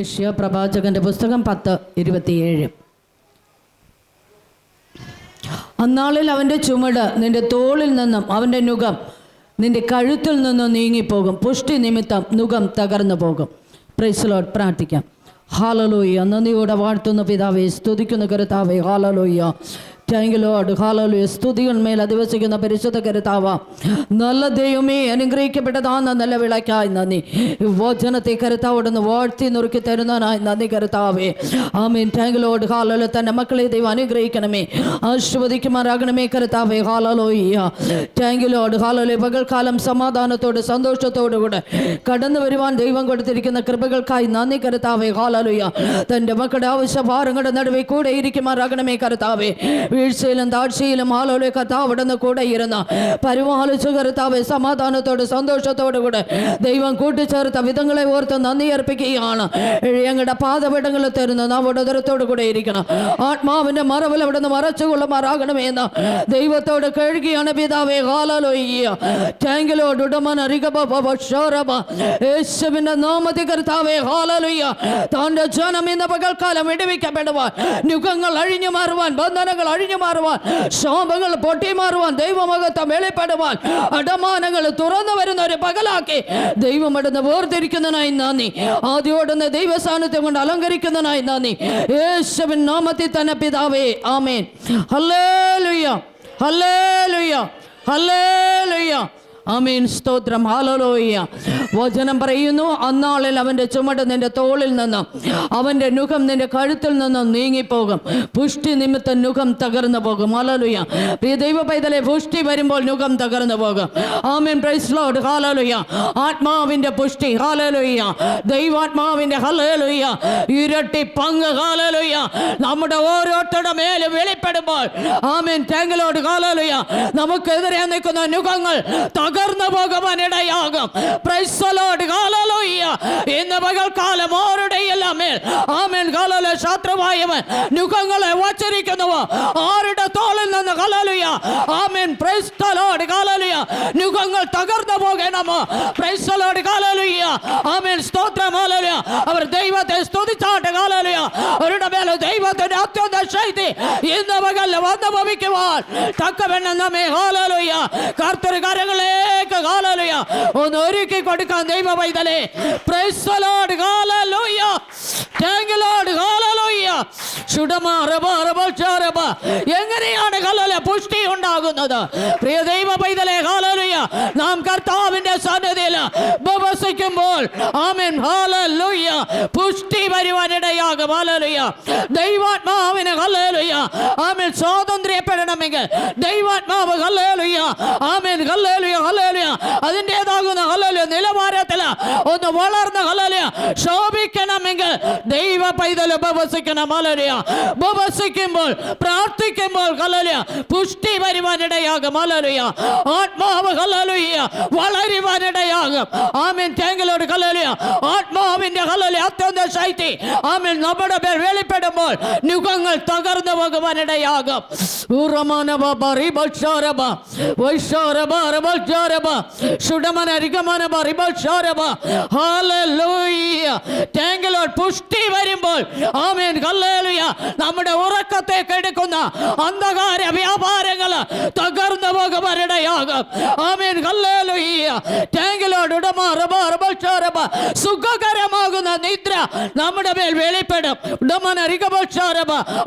യഷ്യ പ്രവാചകന്റെ പുസ്തകം പത്ത് ഇരുപത്തിയേഴ്. അന്നാളിൽ അവന്റെ ചുമട് നിന്റെ തോളിൽ നിന്നും അവന്റെ നുഖം നിന്റെ കഴുത്തിൽ നിന്നും നീങ്ങിപ്പോകും. പുഷ്ടി നിമിത്തം നുഖം തകർന്നു പോകും. പ്രൈസ്ലോട്ട് പ്രാർത്ഥിക്കാം. ഹാലലോയ്യ നന്ദിയോടെ വാഴ്ത്തുന്ന പിതാവേ സ്തുതിക്കുന്ന കരുത്താവേ ഹാലലോയ്യ താങ്ക് യു ലോഡ് ഹാലലോയ സ്തുതികന്മേൽ അധിവസിക്കുന്ന പരിശുദ്ധ കരുത്താവ. നല്ല ദൈവമേ അനുഗ്രഹിക്കപ്പെട്ടതാന്ന നല്ല വിളക്കായി. നന്ദി. വചനത്തെ കരുത്താവോടൊന്ന് വാഴ്ത്തി നുറുക്കി തരുന്നതിനായി നന്ദി കരുത്താവേ. ആമീൻ. താങ്ക് യു ലോഡ് ഹാലോലു തന്റെ മക്കളെ ദൈവം അനുഗ്രഹിക്കണമേ. ആശീർവദിക്കുമാറാകണമേ കരുത്താവേ. ഹാലോലോ താങ്ക് യു ലോഡ് ഹാലോലെ പകൽക്കാലം സമാധാനത്തോട് സന്തോഷത്തോടു കൂടെ കടന്നു വരുവാൻ ദൈവം കൊടുത്തിരിക്കുന്ന കൃപകൾക്കായി നന്ദി കരുത്താവേ. ഹാലലുയ തന്റെ മക്കളുടെ ആവശ്യ ഭാരങ്ങളുടെ നടുവെ കൂടെ ഇരിക്കുമാറാകണമേ കരുത്താവേ. വീഴ്ചയിലും താഴ്ചയിലും ഹാലോലെ കർത്താവ് അവിടുന്ന് കൂടെ ഇരുന്ന പരിപാലിച്ചു കർത്താവ് സമാധാനത്തോട് സന്തോഷത്തോടു കൂടെ ദൈവം കൂട്ടിച്ചേർത്ത വിധങ്ങളെ ഓർത്ത് നന്ദി അർപ്പിക്കുകയാണ്. ഞങ്ങളുടെ പാതപിടങ്ങളിൽ തരുന്ന നാം ഉടതരത്തോടു കൂടെ ഇരിക്കണം. ആത്മാവിന്റെ മറവിൽ അവിടുന്ന് മറച്ചുകൊള്ളുമാറാകണമേ എന്ന് ദൈവത്തോട് കഴുകിയാണ് പിതാവേ. ടാങ്കിലോട് ഉടമൻ അറികബോറബ നാമത്തിൽ കർത്താവേ ഹാലലുയ്യ. താന്റെ ജനം ഇന്ന് പകൽക്കാലം വിടുവിക്കപ്പെടുവാൻ യുഗങ്ങൾ അഴിഞ്ഞു മാറുവാൻ ബന്ധനങ്ങൾ അഴിഞ്ഞു മാറുവാൻ ശോഭങ്ങൾ പൊട്ടി മാറുവാൻ ദൈവമകത്വം വെളിപ്പെടുവാൻ അടമാനങ്ങൾ തുറന്നു വരുന്ന ഒരു പകലാക്കി ദൈവം ഇടുന്ന് വേർതിരിക്കുന്നതിനായി നന്ദി. ആദ്യോടുന്ന ദൈവസാന്നിധ്യം കൊണ്ട് അലങ്കരിക്കുന്നതിനായി നന്ദി. യേശുവിൻ നാമത്തിൽ തന്നെ പിതാവേ ആമേൻ. ഹല്ലേ ലുയ്യ ഹല്ലേ ലുയ്യ ഹല്ലേ ഹല്ലേലൂയ. ആമീൻ. സ്തോത്രം. ഹാലലോയ്യ വചനം പറയുന്നു അന്നാളിൽ അവന്റെ ചുമട് നിന്റെ തോളിൽ നിന്നും അവന്റെ നുഖം നിന്റെ കഴുത്തിൽ നിന്നും നീങ്ങിപ്പോകും. പുഷ്ടി നിമിത്തം നുഖം തകർന്നു പോകും. ഹാലലുയ പ്രിയ ദൈവ പൈതലെ പുഷ്ടി വരുമ്പോൾ നുഖം തകർന്നു പോകും. ആമീൻ. പ്രൈസ് ലോഡ് ഹാലലുയ ആത്മാവിന്റെ പുഷ്ടി. ഹാലലുയ്യ ദൈവാത്മാവിന്റെ ഹലലുയ്യ ഇരട്ടി പങ്ക്. ഹാലലുയ്യ നമ്മുടെ ഓരോരുത്തരുടെ മേലെ വെളിപ്പെടുമ്പോൾ. ആമീൻ. ടാങ്കിലോട് ഹാലലുയ്യ നമുക്കെതിരെ നിൽക്കുന്ന നുഖങ്ങൾ തകർന്നു പോകുവാൻ ഇടയാകും. ഇന്ന് പകൽക്കാലം ആരുടെയെല്ലാം ആമേൻ. കാലല ശത്രുവായവൻ നുഖങ്ങളെ വച്ചിരിക്കുന്നുവോ ആരുടെ തോളിൽ നിന്ന്? കലലുയ ആമേൻ. പ്രൈസ്തലോട് കാലലുയ നുഖങ്ങൾ തകർന്നു പോകണമോ. പ്രൈസ്തലോട് കാലലുയ ആമേൻ. സ്തോത്രം. അവർ ദൈവത്തെ സ്തുതിച്ചാട് ദൈവത്തിന്റെ അത്യന്ത ശക്തി ഇന്ന് പകൽ വന്നു ഭവിക്കുവാൻ തക്കവെണ്ണം നമ്മെ കാലലുയ കർത്തർ കരങ്ങളേക്ക് കാലലുയ ഒന്ന് ഒരുക്കി കൊടുക്കാൻ ദൈവ പൈതലേ പ്രൈസ്തലോട് കാലലുയ താങ്ക് ലോർഡ് ഹല്ലേലൂയ ശുഡമാ റബാ റബൽ ചാരബ എങ്ങനെയാണ് ഹല്ലേലൂയ പുഷ്ടി ഉണ്ടാകുന്നത്? പ്രിയ ദൈവ പൈതലെ ഹാലലുയ നാം കർത്താവിന്റെ സന്നിധിയിൽ ഉപവസിക്കുമ്പോൾ ആമേൻ ഹല്ലേലൂയ. പുഷ്ടി വരുവാനിടയാകും ഹാലലുയ ദൈവാത്മാവിന് ഹല്ലേലൂയ. ആമേൻ സ്വാതന്ത്ര്യപ്പെടണമെങ്കിൽ ദൈവാത്മാവ് ഹല്ലേലൂയ. ആമേൻ ഹല്ലേലൂയ ഹല്ലേലൂയ. അതിന്റെതാകുന്ന ഹല്ലേലൂയ നിലവാരത്തിൽ ഒന്ന് വളർന്ന ഹല്ലേലൂയ ശോഭിക്കണമെങ്കിൽ ദൈവ പൈതൽ ഉപവസിക്കണം. ഹല്ലേലൂയ ഉപവസിക്കുമ്പോൾ പ്രാർത്ഥിക്കുമ്പോൾ ഹല്ലേലൂയ പുഷ്ടി വരുവാനിടയാകും. ഹല്ലേലൂയ. ആത്മാവ് ഹല്ലേലൂയ വളരുവാനിടയാകും. ആമേൻ. തേങ്ങലോട് ഹല്ലേലൂയ. ആത്മാവിന്റെ ഹല്ലേലൂയ അത്യന്ത ശക്തി. ആമേൻ. നമ്മുടെ പേർ വെളിപ്പെടുമ്പോൾ യുഗങ്ങൾ തകർന്നു പോകുവാനിടയാകും. ഹല്ലേലൂയ. താങ്ക് പുഷ്ടി വരുമ്പോൾ ആമേൻ ഹല്ലേലൂയ. നമ്മുടെ ഉറക്കത്തെ കെടുക്കുന്ന അന്ധകാര വ്യാപാരങ്ങൾ തകർന്നു പോകുവാനിടയാകും ആമേൻ. ഹല്ലേലൂയ. സുഖകരമാകുന്ന നിദ്ര നമ്മുടെ മേൽ വെളിപ്പെടും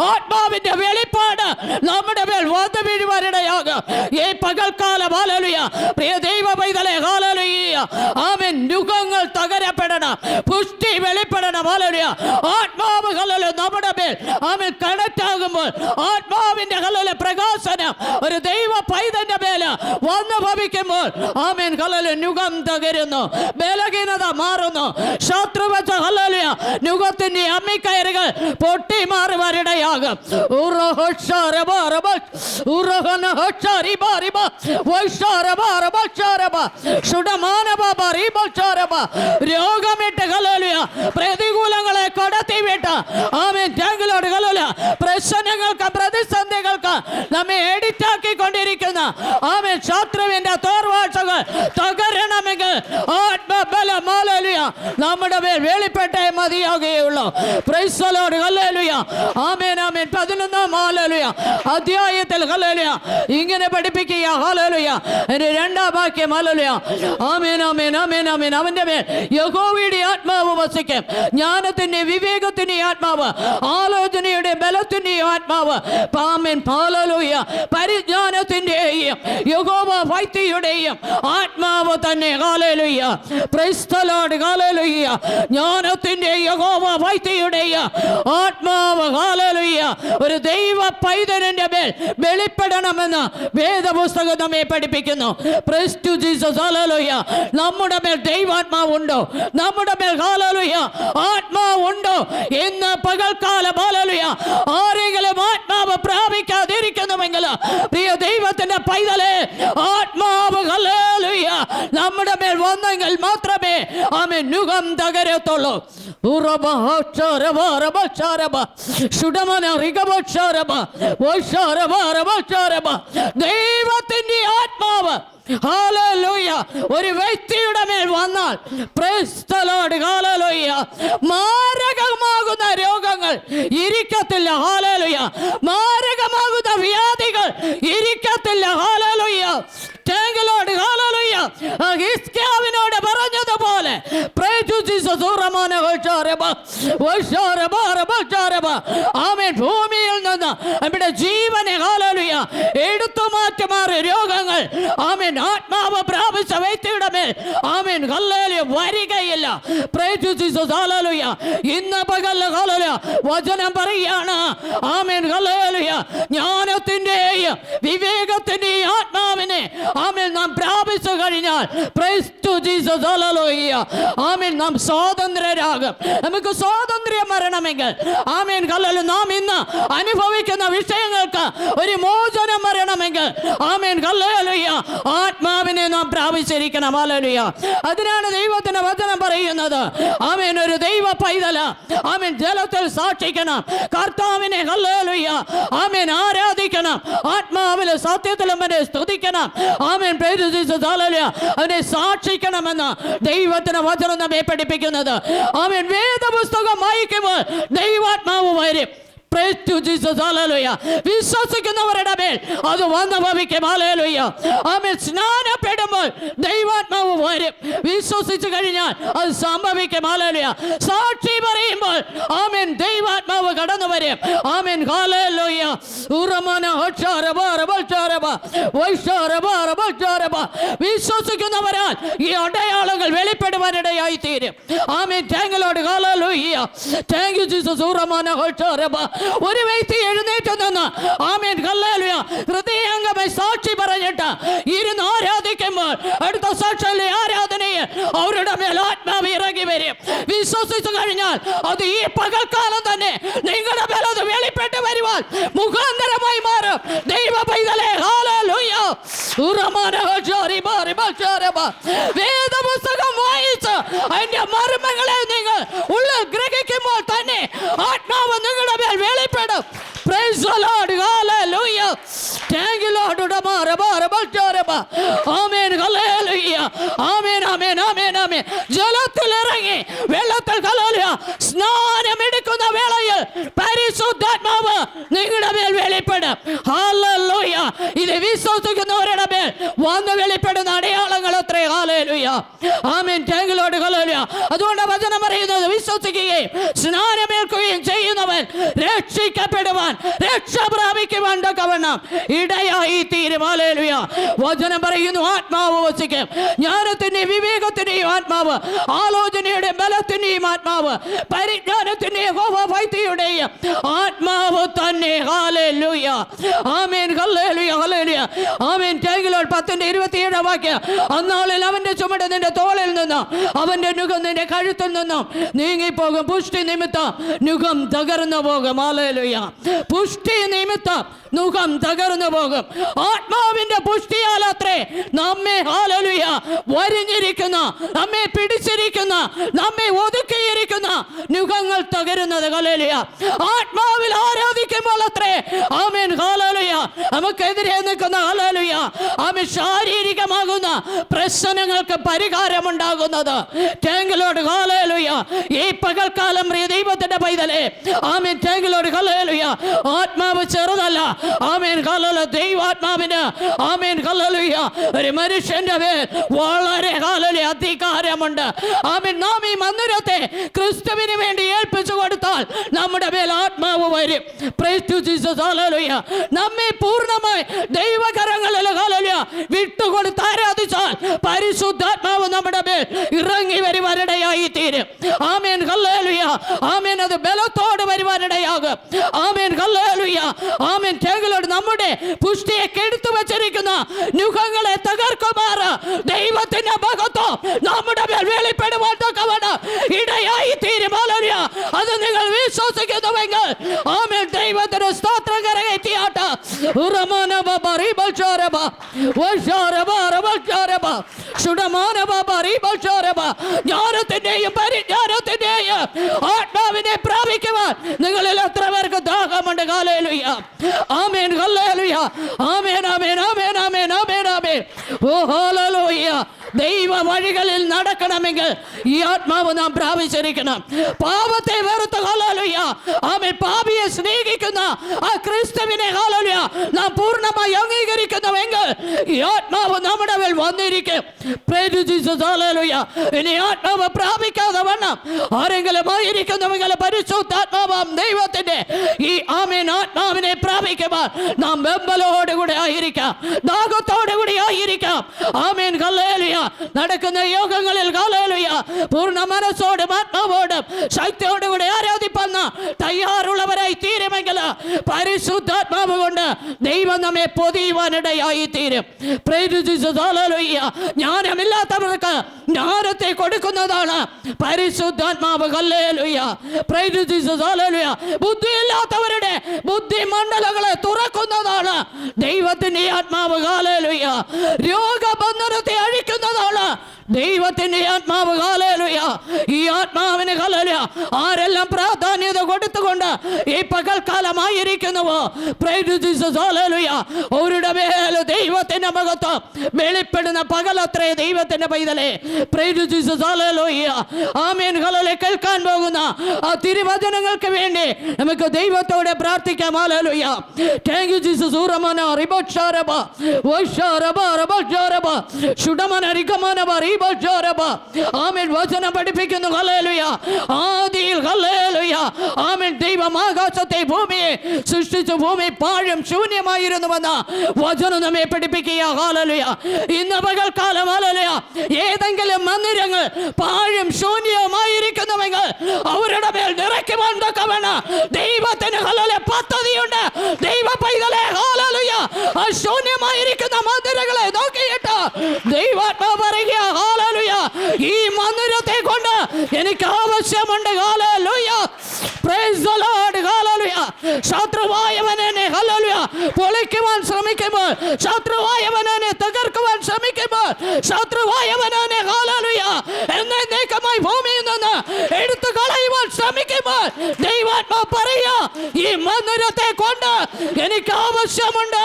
ആത്മാവിന്റെ വെളിപ്പാട് നമ്മുടെ മേൽ വന്നു വീഴുവാനിടയാകും. ഈ പകൽക്കാലം ആലലുയ പ്രിയ ദൈവ പൈതലെ ഹാലലുയ ആമൻ. യുഗങ്ങൾ തകരപ്പെടണം. പുഷ്ടി വെളിപ്പെടണം ആലലുയ ആത്മാവ് കലലു നമ്മുടെ മേൽ. ആമൻ കണക്റ്റാകുമ്പോൾ ആത്മാവിന്റെ ഹലല് പ്രകാശനം. ഒരു ദൈവ പൈതന്റെ മേൽ വന്നു ഭവിക്കുമ്പോൾ. ആമേൻ ഹലല് യുഗം തകരുന്നു. ബലഹീനത മാറുന്നു. ശത്രുവച്ച ഹലലിയ യുഗത്തിന്റെ അമ്മിക്കയറുകൾ പൊട്ടി മാറുവാനിടയാകും രോഗമിട്ട് പ്രതികൂലങ്ങളെ കടത്തിവിട്ട്. ആമേൻ ഹലലുയ പ്രശ്നങ്ങൾക്ക് നമ്മെ എഡിറ്റാക്കിക്കൊണ്ടിരിക്കുന്ന ആമേൻ ശത്രുവിന്റെ തോർവാഴ്ചകൾ തകരണമെങ്കിൽ ആത്മബല മാലലുയ ഹല്ലേലൂയ നമ്മുടെ മേൽ വെളിപ്പെട്ടേ മതിയാകുകയുള്ളൂ. പ്രൈസ് ദി ലോർഡ് ഹല്ലേലൂയ ആമേൻ ആമേൻ. പതിനൊന്നാം ഹല്ലേലൂയ അധ്യായത്തിൽ ഹല്ലേലൂയ ഇങ്ങനെ പഠിപ്പിക്കുക. ഹല്ലേലൂയ എന്റെ രണ്ടാം വാക്യം ഹല്ലേലൂയ ആമേൻ ആമേൻ ആമേൻ ആമേൻ. അവന്റെ മേൽ യഹോവയുടെ ആത്മാവ് വസിക്കും. ജ്ഞാനത്തിന്റെ വിവേകത്തിന്റെ ആത്മാവ് ആലോചനയുടെ ബലത്തിന്റെയും ആത്മാവ് പാമേൻ പാലലൂയ പരിജ്ഞാനത്തിന്റെയും യഹോവ ഭക്തിയുടെയും ആത്മാവ് തന്നെ. കാലലുയ്യ ക്രൈസ്തലോട് കാലലുയ്യ ജ്ഞാനത്തിന്റെ യഹോവ ഭക്തിയുടെയും ആത്മാവ്. കാലലുയ്യ ഒരു ദൈവ പൈതലിന്റെ മേൽ വെളിപ്പെടണമെന്ന് വേദപുസ്തകം നമ്മെ പഠിപ്പിക്കുന്നു. Praise Jesus. Hallelujah. നമ്മുടെ മേൽ ദൈവാത്മാവുണ്ടോ? നമ്മുടെ മേൽ ഹാലലുയ ആത്മാവുണ്ടോ ഇന്ന് പകൽക്കാലം. ഹാലലുയ ആരെങ്കിലും ആത്മാവ് പ്രാപിക്കാതിരിക്കുന്നുവെങ്കിൽ പ്രിയ ദൈവത്തിന്റെ പൈതലെ ആത്മാവ് നമ്മുടെ മേൽ വന്നെങ്കിൽ മാത്രമേ ആമേ നുഖം തകരത്തുള്ളൂ. ദൈവത്തിന്റെ ആത്മാവ് ഒരു വ്യക്തിയുടെ മേൽ വന്നാൽ മാരകമാകുന്ന മാരകമാകുന്ന രോഗങ്ങൾ ഇരിക്കത്തില്ല ഹാലലുയ മാരകമാകുന്ന വ്യാധികൾ ഇരിക്കത്തില്ല ഹാലലുയ ടാങ്കിലോട് ഹാലലുയ ഹിസ്കിയാവിനോട് പറഞ്ഞതുപോലെ. ആമേൻ. ഭൂമിയിൽ നിന്ന് നമ്മുടെ ജീവനെ ഹാലലുയ എടുത്തു മാറ്റുമാറിയ രോഗങ്ങൾ ആമേൻ. ആത്മാവ് പ്രാപിച്ച വ്യക്തിയുടെ മേൽ ആമേൻ വരികയില്ല. Jesus. ഹല്ലേലൂയ. ഇന്ന് വചനം പറയാണ് ആമേൻ ഹല്ലേലൂയ. ജ്ഞാനത്തിന്റെയും വിവേകത്തിന്റെയും ആമേൻ. നാം പ്രാപിച്ചു കഴിഞ്ഞാൽ ക്രൈസ്തു ജീസസ് ആമേൻ. നാം സ്വാതന്ത്ര്യരാകും. നമുക്ക് സ്വാതന്ത്ര്യം വരണമെങ്കിൽ. ആമേൻ. ഹല്ലേലൂയ. നാം ഇന്ന് അനുഭവിക്കുന്ന വിഷയങ്ങൾക്ക് ഒരു മോചനം വരണമെങ്കിൽ. ആമേൻ. ഹല്ലേലൂയ. ആത്മാവിനെ നാം പ്രാപിച്ചിരിക്കണം. ഹല്ലേലൂയ. അതിനാണ് ദൈവത്തിന്റെ വചനം പറയുന്നത്. ആമേൻ. ഒരു ദൈവ പൈതല. ആമേൻ. ജലത്തിൽ സാക്ഷിക്കണം. കർത്താവിനെ ഹല്ലേലൂയ. ആമേൻ. ആരാധിക്കണം. ആത്മാവിലെ സത്യത്തിലും സ്തുതിക്കണം. ആമേൻ. അവനെ സാക്ഷിക്കണമെന്ന് ദൈവത്തിന് വചനം നമ്മെ പഠിപ്പിക്കുന്നത്. ആമേൻ. വേദപുസ്തകം വായിക്കുമ്പോൾ ദൈവാത്മാവ് വരും. വിശ്വസിക്കുന്നവരുടെ മേൽ അത് വന്ന് ഭവിക്കും ഹാലേലുയ്യ ആമേൻ സ്നാനപ്പെടുമ്പോൾ ദൈവാത്മാവ് വരും. വിശ്വസിച്ചു കഴിഞ്ഞാൽ അത് സംഭവിക്കും ഹാലേലുയ്യ സാക്ഷി പറയുമ്പോൾ ആമേൻ ദൈവാത്മാവ് കടന്നു വരും. ആമേൻ ഹാലേലുയ്യ ഉറമന വിശ്വസിക്കുന്നവരാൽ ഈ അടയാളങ്ങൾ വെളിപ്പെടുവാനിടയായി തീരും ആമേൻ താങ്കളോട് ഹാലേലുയ്യ താങ്ക് യു ജീസസ് ഉറമന ഹോക്ഷാരബ ഒരു വ്യക്തി എഴുന്നേറ്റ് നിന്ന് ആമേൻ ഹല്ലേലൂയ ഹൃദയംഗമായി സാക്ഷി പറഞ്ഞിട്ട് ഇരുന്ന് ആരാധിക്കുമ്പോൾ അടുത്ത സാക്ഷാലെ ആരാധനയെ അവരുടെ മേൽ ആത്മാവ് ഇറങ്ങി വരും. വിശ്വസിച്ചു കഴിഞ്ഞാൽ അത് ഈ പകൽക്കാലം തന്നെ നിങ്ങളുടെ മേൽ വെളിപ്പെട്ട് വരുവാൻ മുഖാന്തരമായി മാറും. ദൈവ പൈതലേ ഹല്ലേലൂയ. വേദപുസ്തകം വായിച്ച് അതിന്റെ മർമ്മങ്ങളെ നിങ്ങൾ ഉള്ളിൽ ഗ്രഹിക്കുമ്പോൾ തന്നെ ആത്മാവ് നിങ്ങളുടെ മേൽ വെളിപ്പെടും. ജലത്തിൽ ഇറങ്ങി വെള്ളത്തിൽ Hallelujah. വെളിപ്പെടും ഇത് വിശ്വസിക്കുന്നവരുടെ മേൽ വന്ന് വെളിപ്പെടുന്ന അടയാളങ്ങൾ ആമേൻ. ടാങ്കിലോട് ഹലോലിയ അതുകൊണ്ട് വചനം പറയുന്നത് വിശ്വസിക്കുകയും സ്നാനമേൽക്കുകയും ചെയ്യുന്നവൻ രക്ഷിക്കപ്പെടുവാൻ രക്ഷ പ്രാപിക്കുവാൻ തക്കവണ്ണം ഇടയായി തീരുമാനേലുയ വചനം പറയുന്നു ആത്മാവ് വസിക്കും. ജ്ഞാനത്തിന്റെയും വിവേകത്തിന്റെയും ആത്മാവ് ആലോചനയുടെ ബലത്തിന്റെയും ആത്മാവ് പരിജ്ഞാനത്തിന്റെയും ഭക്തിയുടെയും ആത്മാവ് തന്നെ. ഹാലേലുയ ആമേൻ. ഹല്ലേലൂയ. ഹല്ലേലൂയ. ആമേൻ. ടൈഗിലോൾ പത്തിന്റെ ഇരുപത്തിയേഴാം വാക്യം. അന്നാളിൽ അവന്റെ ചുമട് നിന്റെ തോളിൽ നിന്നും അവന്റെ നുഖം നിന്റെ കഴുത്തിൽ നിന്നും നീങ്ങിപ്പോകും. പുഷ്ടി നിമിത്തം നുഖം തകർന്നു പോകും. ഹാലേലൂയ പുഷ്ടി നിമിത്തം മുഖം തകർന്നു പോകും. ആത്മാവിന്റെ പുഷ്ടിയാൽ അത്രേ നമ്മെ ഹാലലുയ വരിഞ്ഞിരിക്കുന്ന നമ്മെ പിടിച്ചിരിക്കുന്ന നമ്മെ ഒതുക്കിയിരിക്കുന്ന മുഖങ്ങൾ തകരുന്നത്. ഹല്ലേലൂയ. ആത്മാവിൽ ആരാധിക്കുമ്പോൾ അത്രേ ആമേൻ. ഹാലലുയ നമുക്കെതിരെ നിൽക്കുന്ന ഹല്ലേലൂയ ആമേ ശാരീരികമാകുന്ന പ്രശ്ന പ്രശ്നങ്ങൾക്ക് പരിഹാരമുണ്ടാകുന്നത്. തേങ്കിലോട് കാലേലുയ ഈ പകൽക്കാലം ദൈവത്തിന്റെ പൈതലേ. ആമേൻ. തേങ്കിലോട് കലേലുയ ആത്മാവ് ചെറുതല്ല. ആമേൻ. കലല ദൈവാത്മാവിന്. ആമേൻ. കലലുയ ഒരു മനുഷ്യന്റെ മേൽ വളരെ കാലലി അധികാരമുണ്ട്. ആമേൻ. നാം ഈ മന്ദിരത്തെ ക്രിസ്തുവിന് വേണ്ടി ഏൽപ്പിച്ചു കൊടുത്താൽ നമ്മുടെ മേൽ ആത്മാവ് വരും. നമ്മെ പൂർണമായി ദൈവകരങ്ങളിൽ ഹല്ലേലൂയ വിട്ടുകൊടുത്ത് ആരാധിച്ചാൽ പരിശുദ്ധാത്മാവ് നമ്മുടെ മേൽ ഇറങ്ങി വരുവാനിടയായി തീരും. ആമേൻ ഹല്ലേലൂയ. ആമേൻ അത് ബലത്തോട് വരുവാനിടയാകും. ആമേൻ ഹല്ലേലൂയ. ആമേൻ ടേങ്കിലോട് നമ്മുടെ പുഷ്ടിയെ കെടുത്തു വച്ചിരിക്കുന്ന നുഖങ്ങളെ തകർക്കുമാർ. ദൈവത്തിന്റെ മഹത്വം നമ്മുടെ മേൽ വെളിപ്പെടുവാൻ തക്കവണ്ണം ഇടയായി തീരും. അത് നിങ്ങൾ വിശ്വസിക്കുന്നുവെങ്കിൽ ആമേൻ ദൈവത്തിന് സ്തോത്രം കരകയറ്റിയാട്ട് ജ്ഞാനത്തിന്റെയും പരിജ്ഞാനത്തിന്റെയും ആത്മാവിനെ പ്രാപിക്കുവാൻ നിങ്ങളിൽ എത്ര പേർക്ക് ദാഹമുണ്ട് ഹല്ലേലൂയ. ആമേൻ ഹല്ലേലൂയ. ആമേൻ ആമേൻ ആമേൻ ആമേൻ ആമേൻ ഓ ഹല്ലേലൂയ. ദൈവ വഴികളിൽ നടക്കണമെങ്കിൽ ഈ ആത്മാവ് നാം പ്രാപിച്ചിരിക്കണം. പാപത്തെ വെറുത്ത ഹല്ലേലൂയ. ആമേൻ പാപിയെ സ്നേഹിക്കുന്ന ആ ക്രിസ്തുവിനെ ഹല്ലേലൂയ നാം പൂർണമായി അംഗീകരിക്കുന്നുവെങ്കിൽ ഈ ആത്മാവ് നമ്മുടെ മേൽ വന്നിരിക്കും. ഇനി ആത്മാവ് പ്രാപിക്കാതെ വണ്ണം. ആരെങ്കിലും ആയിരിക്കുന്നുവെങ്കിൽ പരിശുദ്ധാത്മാവാം ദൈവത്തിന്റെ ഈ ആമേൻ ആത്മാവിനെ പ്രാപിക്കുവാൻ നാം വെമ്പലോടുകൂടെ ആയിരിക്കാം. ദാഹത്തോടുകൂടി ആയിരിക്കാം. ആമേൻ കല്ലേലുയ നടക്കുന്ന യോഗങ്ങളിൽ കല്ലേലുയ പൂർണ മനസ്സോടും ആത്മാവോടും ശക്തിയോടുകൂടി ആരാധിപ്പന്ന തയ്യാറുള്ളവരായി തീരുമെങ്കിൽ പരിശുദ്ധാത്മാവ് കൊണ്ട് ദൈവം നമ്മെ പൊതിയുവാനിടയായി തീരും ഞാനമില്ലാത്തവർക്ക് ജ്ഞാനത്തെ കൊടുക്കുന്നതാണ് പരിശുദ്ധാത്മാവ്. ബുദ്ധിയില്ലാത്തവരുടെ ബുദ്ധി മണ്ഡലങ്ങളെ തുറക്കുന്നതാണ് ദൈവത്തിന്റെ ആത്മാവ്. കാലേലുയ രോഗബന്ധനത്തെ അഴിക്കുന്നതാണ് ദൈവത്തിന്റെ ആത്മാവ് കാലേലുയ ഈ ആത്മാവിന് കലലുയ ആരെല്ലാം പ്രാധാന്യത കൊടുത്തുകൊണ്ട് ഈ പകൽക്കാലമായിരിക്കുന്നുവോ. Hallelujah. അവരുടെ മേൽ ദൈവത്തിന്റെ മഹത്വം വെളിപ്പെടുന്ന പകലത്രേ ദൈവത്തിന്റെ പൈതലേ. Hallelujah. ആമേൻ ഹല്ലേലൂയ കേൾക്കാൻ പോകുന്ന ആ തിരുവചനങ്ങൾക്ക് വേണ്ടി നമുക്ക് ദൈവത്തോടെ പ്രാർത്ഥിക്കാം ഹല്ലേലൂയ താങ്ക് യു ജീസസ് ഊറമന റിബോഷാരബ വൈഷാരബ റബോഷാരബ ശുഡമന റിഗമനബ റിബോഷാരബ ആമേൻ. വചനം പഠിപ്പിക്കുന്നു. ഹല്ലേലൂയ. ആദിയിൽ ഹല്ലേലൂയ. ആമേൻ. ദൈവം ആകാശത്തെ ഭൂമിയെ സൃഷ്ടിച്ച ഭൂമി പാഴും ശൂന്യമായിരുന്നുവെന്ന വചനം നമ്മെ പഠിപ്പിക്കുക ഹല്ലേലൂയ. ഇന്ന് പകൽക്കാലം ഹല്ലേലൂയ. ഏതെങ്കിലും മന്ദിരങ്ങൾ പാഴും ശൂന്യമായിരിക്കുന്നുവെങ്കിൽ അവരുടെ മേൽ നിറയ്ക്കുവാൻ തക്കവണ്ണ ദൈവത്തിന് ഹല്ലേലൂയ പദ്ധതിയുണ്ട്. ദൈവ പൈതലെ ഹാലലുയ ശൂന്യമായിരിക്കുന്ന മന്ദിരങ്ങളെ നോക്കിയിട്ട് ദൈവാത്മാ പറയുക ഈ മന്ദിരത്തെ കൊണ്ട് എനിക്ക് ആവശ്യമുണ്ട്. ഹല്ലേലൂയ. പൊളിക്കുവാൻ ശ്രമിക്കുമ്പോൾ ശത്രുവായവനെ തകർക്കുവാൻ ശ്രമിക്കുമ്പോൾ ശത്രുവായവനെ എന്നേക്കുമായി ഭൂമിയിൽ നിന്ന് എടുത്തു കളയുവാൻ ശ്രമിക്കുമ്പോൾ ദൈവാത്മാ പറയുക ഈ മന്ദിരത്തെ കൊണ്ട് എനിക്ക് ആവശ്യമുണ്ട്.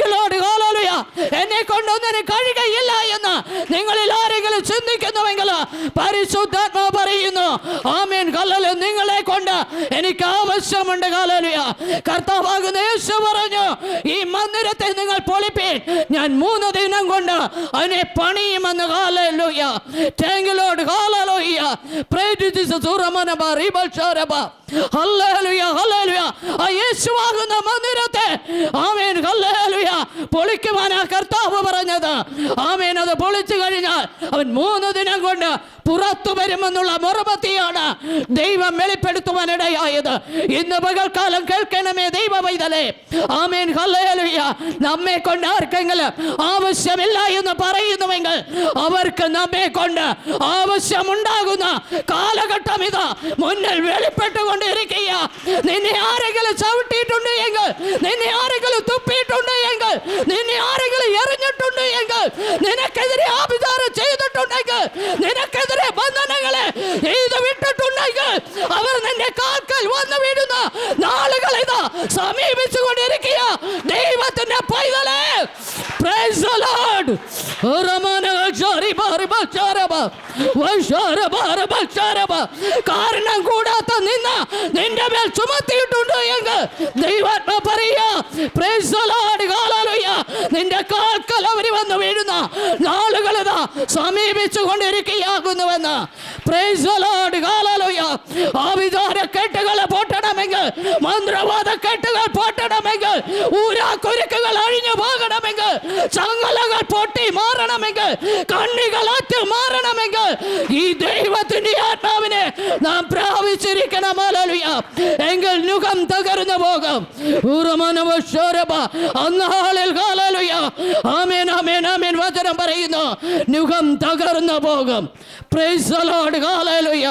You, Lord. Hallelujah. എന്നെ കൊണ്ടൊന്നിനും എന്ന് നിങ്ങളിൽ ആരെങ്കിലും ചിന്തിക്കുന്നുവെങ്കിൽ പരിശുദ്ധാത്മാ പറയുന്നു ആമീൻ കല്ലല് നിങ്ങളെ കൊണ്ട് എനിക്ക് ആവശ്യമുണ്ട് കാലലുയ കർത്താവാകുന്ന യേശു പറഞ്ഞു ഈ മന്ദിരത്തെ നിങ്ങൾ പൊളിപ്പീൻ ഞാൻ മൂന്ന് ദിനം കൊണ്ട് അതിനെ പണിയുമെന്ന് കാലലുയ ടാങ്കിലോട് കാലലോയ ഹല്ലേലൂയ ഹല്ലേലൂയ. ആ യേശുവാകുന്ന മന്ദിരത്തെ. Amen hallelujah. പൊളിക്കുവാൻ കർത്താവ് പറഞ്ഞത്. ആമേൻ അത് പൊളിച്ചു കഴിഞ്ഞാൽ അവൻ മൂന്ന് ദിനം കൊണ്ട് പുറത്തു വരുമെന്നുള്ള മറുപത്തിയാണ് ദൈവം വെളിപ്പെടുത്തുവാനിടയായത്. ഇന്ന് പകൽക്കാലം കേൾക്കണമേ ദൈവ പൈതലേ ആമേൻ ഹല്ലേലൂയ. നമ്മെ കൊണ്ട് ആർക്കെങ്കിലും ആവശ്യമില്ല എന്ന് പറയുന്നുവെങ്കിൽ അവർക്ക് നമ്മെ കൊണ്ട് ആവശ്യമുണ്ടാകുന്ന കാലഘട്ടം ഇതാ. മുന്നിൽ വെളിപ്പെട്ടുകൊണ്ടിരിക്കുക. നിന്നെ ആരെങ്കിലും ചവിട്ടിയിട്ടുണ്ട് എങ്കിൽ നിന്നെ ആരെങ്കിലും തുപ്പിയിട്ടുണ്ട് എങ്കിൽ നിന്നെ ആരെങ്കിലും എറിഞ്ഞിട്ടുണ്ട് എങ്കിൽ നിനക്കെതിരെ ആഭിചാരം ചെയ്തിട്ടുണ്ടെങ്കിൽ നിനക്കെതിരെ ബന്ധനങ്ങളെ ചെയ്തു വിട്ടിട്ടുണ്ടെങ്കിൽ അവർ നിന്റെ കാൽക്കൽ വന്നു വീഴുന്ന നാളുകൾ ഇതാ സമീപിച്ചു കൊണ്ടിരിക്കുക ദൈവത്തിന്റെ പൈതലേ. Praise the Lord. കാരണം കൂടാത്ത നിന്ന നിന്റെ മേൽ ചുമത്തിയിട്ടുണ്ട് എങ്കിൽ ദൈവാത്മ പറയാ. നിന്റെ കാൽക്കൽ അവർ വന്ന് വീഴുന്ന നാളുകൾ ഇതാ സമീപിച്ചു കൊണ്ടിരിക്കുകയാകുന്നുവെന്ന് ആവിചാര കെട്ടുകൾ പോട്ടണമെങ്കിൽ മന്ത്രവാദ കെട്ടുകൾ പൊട്ടണമെങ്കിൽ ഊരാക്കുരുക്കുകൾ അഴിഞ്ഞു പോകണമെങ്കിൽ ചങ്ങലകൾ പൊട്ടി മാറണമെങ്കിൽ കണ്ണികൾ അറ്റ് മാറണമെങ്കിൽ ഈ ദൈവത്തിന്റെ ആത്മാവിനെ നാം പ്രാപിച്ചിരിക്കണം. ഹല്ലേലൂയ. എങ്കിൽ നുഖം തകർന്നു പോകും. അന്നാളിൽ കാലലുയ ആമേൻ ആമേൻ ആമേൻ. വചനം പറയുന്നു. നുഖം തകർന്നു പോകും. ഹല്ലേലൂയ.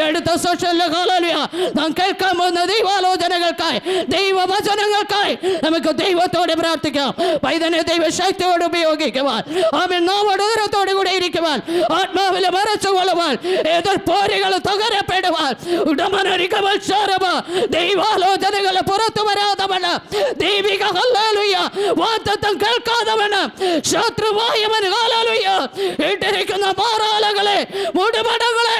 അടുത്ത സെഷനിലെ hallelujah. നാം കേൾക്കാൻ പോകുന്ന ദൈവാലോചനകൾക്കായി ദൈവവചനങ്ങൾക്കായി നമുക്ക് ദൈവത്തോടെ പ്രാർത്ഥിക്കാം. പൈതനെ ദൈവശക്തിയോട് ഉപയോഗിക്കുവാൻ ആമേൻ നാം ഉയരത്തോടു കൂടെ ഇരിക്കുവാൻ ആത്മാവിലെ മറച്ചു കൊള്ളുവാൻ എതിർ പോരുകൾ തകരപ്പെടുവാൻ ഉടമനരിക്കമത്സരമ ദൈവാലോചനകൾ പുറത്തു വരാതവണ് ദൈവിക വാഗ്ദത്തം കേൾക്കാതവണ് ശത്രുവായവൻ ഹല്ലേലൂയ. ഇട്ടിരിക്കുന്ന മാറാലകളെ മുടുപടങ്ങളെ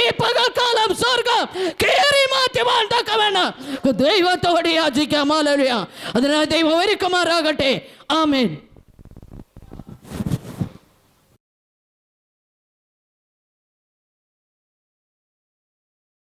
ഈ പകൽക്കാലം സ്വർഗം കയറി മാറ്റുവാൻ തക്കവണ്ണം. ദൈവത്തോടെ യാചിക്കാം. ഹല്ലേലൂയ. അതിനാൽ ദൈവം ഒരുക്കുമാറാകട്ടെ. ആമേൻ.